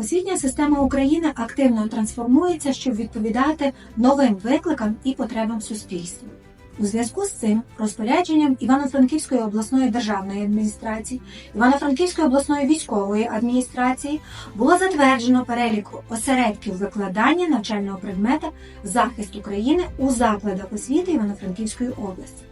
Освітня система України активно трансформується, щоб відповідати новим викликам і потребам суспільства. У зв'язку з цим розпорядженням Івано-Франківської обласної державної адміністрації, Івано-Франківської обласної військової адміністрації було затверджено перелік осередків викладання навчального предмета захист України у закладах освіти Івано-Франківської області.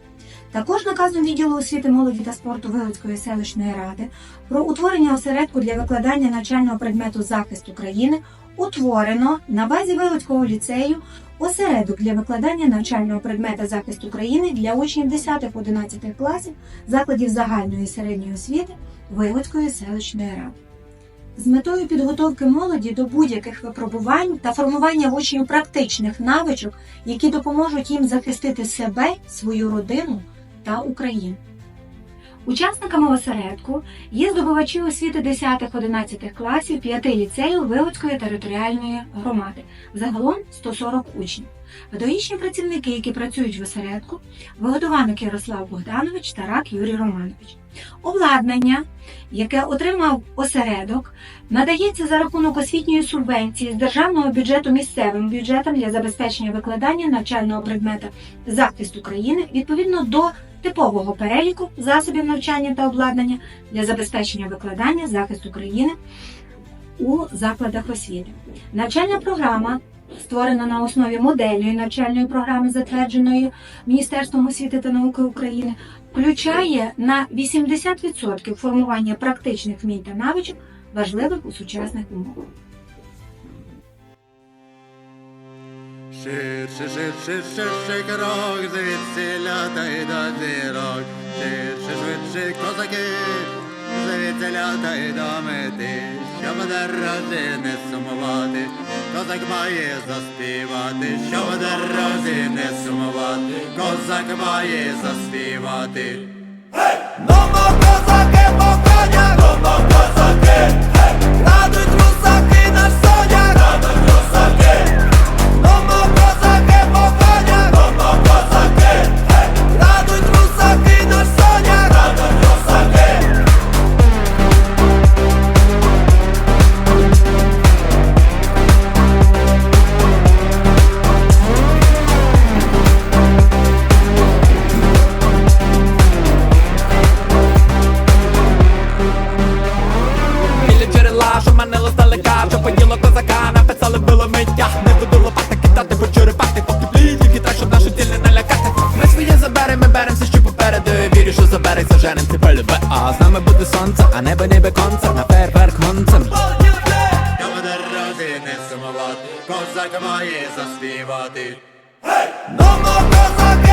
Також наказом відділу освіти молоді та спорту Вилицької селищної ради про утворення осередку для викладання навчального предмету захист України утворено на базі Вилицького ліцею осередок для викладання навчального предмета захист України для учнів 10-11 класів закладів загальної і середньої освіти Вилицької селищної ради. З метою підготовки молоді до будь-яких випробувань та формування учнів практичних навичок, які допоможуть їм захистити себе, свою родину та Україну. Учасниками осередку є здобувачі освіти 10-11 класів 5 ліцеїв Вилицької територіальної громади, загалом 140 учнів. Педагогічні працівники, які працюють в осередку, Вигодованик Ярослав Богданович та Рак Юрій Романович. Обладнання, яке отримав осередок, надається за рахунок освітньої субвенції з державного бюджету місцевим бюджетам для забезпечення викладання навчального предмета захист України відповідно до типового переліку засобів навчання та обладнання для забезпечення викладання захист України у закладах освіти. Навчальна програма. Створена на основі модельної навчальної програми, затвердженої Міністерством освіти та науки України, включає на 80% формування практичних вмінь та навичок, важливих у сучасних умовах. Ширше, ширше, ширше крок, звідсіля та й до зірок. Ширше, швидше, козаки, звідсіля та й до мети. Щоб дорозі не сумувати, козак має заспівати. Щоб дорозі не сумувати, козак має заспівати. Домо козаки по конях, домо козаки, забереться, женем ці полюбе А з нами буде сонце, а небо ніби концерт На фейерверк я Щоб дорозі не сумувати, козак має заспівати. Домо козаки